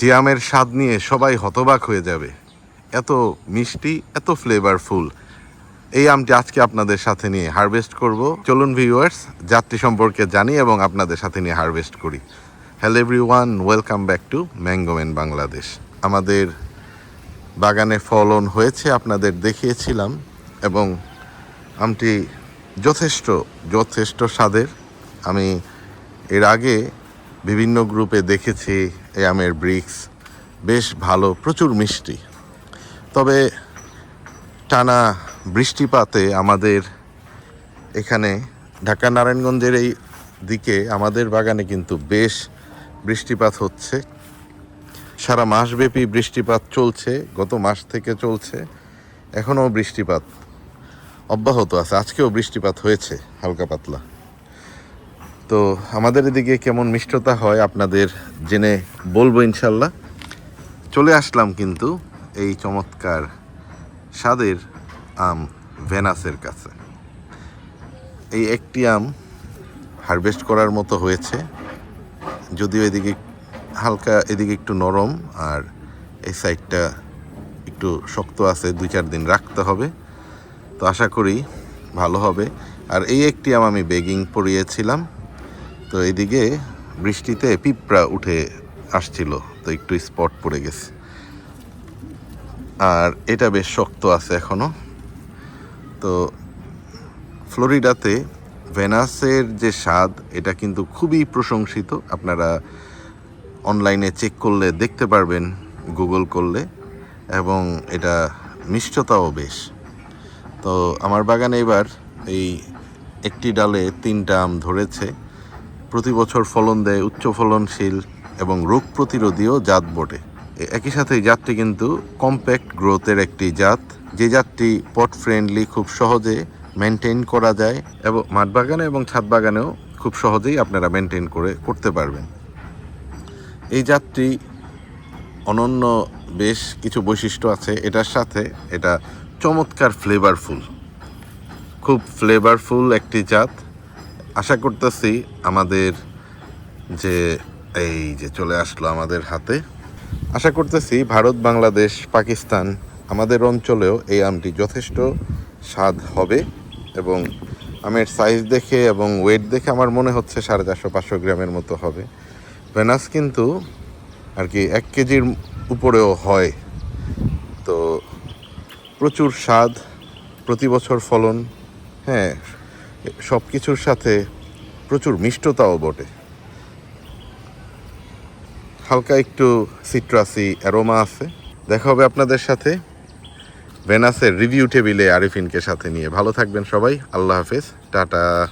যে আমের স্বাদ নিয়ে সবাই হতবাক হয়ে যাবে। এত মিষ্টি, এত ফ্লেভারফুল এই আমটি আজকে আপনাদের সাথে নিয়ে হারভেস্ট করব। চলুন ভিউয়ার্স যাত্রী সম্পর্কে জানি এবং আপনাদের সাথে নিয়ে হারভেস্ট করি। Hello everyone welcome back to mango man Bangladesh আমাদের বাগানে ফলন হয়েছে, আপনাদের দেখিয়েছিলাম এবং আমটি যথেষ্ট যথেষ্ট স্বাদের। আমি এর আগে বিভিন্ন গ্রুপে দেখেছি এই আমের ব্রিক্স। বেশ ভালো, প্রচুর মিষ্টি। তবে টানা বৃষ্টিপাতে আমাদের এখানে ঢাকা নারায়ণগঞ্জের এই দিকে আমাদের বাগানে কিন্তু বেশ বৃষ্টিপাত হচ্ছে। সারা মাসব্যাপী বৃষ্টিপাত চলছে, গত মাস থেকে চলছে, এখনও বৃষ্টিপাত অব্যাহত আছে। আজকেও বৃষ্টিপাত হয়েছে, হালকা পাতলা। তো আমাদের এদিকে কেমন মিষ্টতা হয় আপনাদের জেনে বলব ইনশাল্লাহ। চলে আসলাম কিন্তু এই চমৎকার স্বাদের আম ভেনাসের কাছে। এই একটি আম হারভেস্ট করার মতো হয়েছে, যদিও এদিকে হালকা, এদিকে একটু নরম, আর এই সাইডটা একটু শক্ত আছে, দুই চার দিন রাখতে হবে। তো আশা করি ভালো হবে। আর এই একটি আম আমি বেগিং পরিয়েছিলাম। তো এদিকে বৃষ্টিতে পিঁপড়া উঠে আসছিল, তো একটু স্পট পড়ে গেছে। আর এটা বেশ শক্ত আছে এখনও তো ফ্লোরিডাতে ভেনাসের যে স্বাদ, এটা কিন্তু খুবই প্রশংসিত। আপনারা অনলাইনে চেক করলে দেখতে পারবেন, গুগল করলে, এবং এটা মিষ্টতাও বেশ। তো আমার বাগানে এবার এই একটি ডালে তিনটা আম ধরেছে। প্রতি বছর ফলন দেয় উচ্চ ফলনশীল এবং রোগ প্রতিরোধীও জাত বটে। একই সাথে এই জাতটি কিন্তু কম্প্যাক্ট গ্রোথের একটি জাত। যে জাতটি পট ফ্রেন্ডলি খুব সহজে মেনটেন করা যায় এবং মাঠ বাগানে এবং ছাদ বাগানেও খুব সহজেই আপনারা মেনটেন করে করতে পারবেন। এই জাতটি অনন্য বেশ কিছু বৈশিষ্ট্য আছে। এটার সাথে এটা চমৎকার ফ্লেভারফুল খুব ফ্লেভারফুল একটি জাত। আশা করতেছি আমাদের যে এই যে চলে আসলো আমাদের হাতে, আশা করতেছি ভারত, বাংলাদেশ, পাকিস্তান আমাদের অঞ্চলেও এই আমটি যথেষ্ট স্বাদ হবে এবং আমের সাইজ দেখে এবং ওয়েট দেখে আমার মনে হচ্ছে সাড়ে চারশো পাঁচশো গ্রামের মতো হবে। ভেনাস কিন্তু আর কি এক কেজির উপরেও হয়। তো প্রচুর স্বাদ, প্রতি বছর ফলন হ্যাঁ সব কিছুর সাথে প্রচুর মিষ্টতাও বটে। হালকা একটু সিট্রাসি অ্যারোমা আছে। দেখা হবে আপনাদের সাথে ভেনাসের রিভিউ টেবিলে আরিফিনকে সাথে নিয়ে। ভালো থাকবেন সবাই। আল্লাহ হাফিজ। টাটা।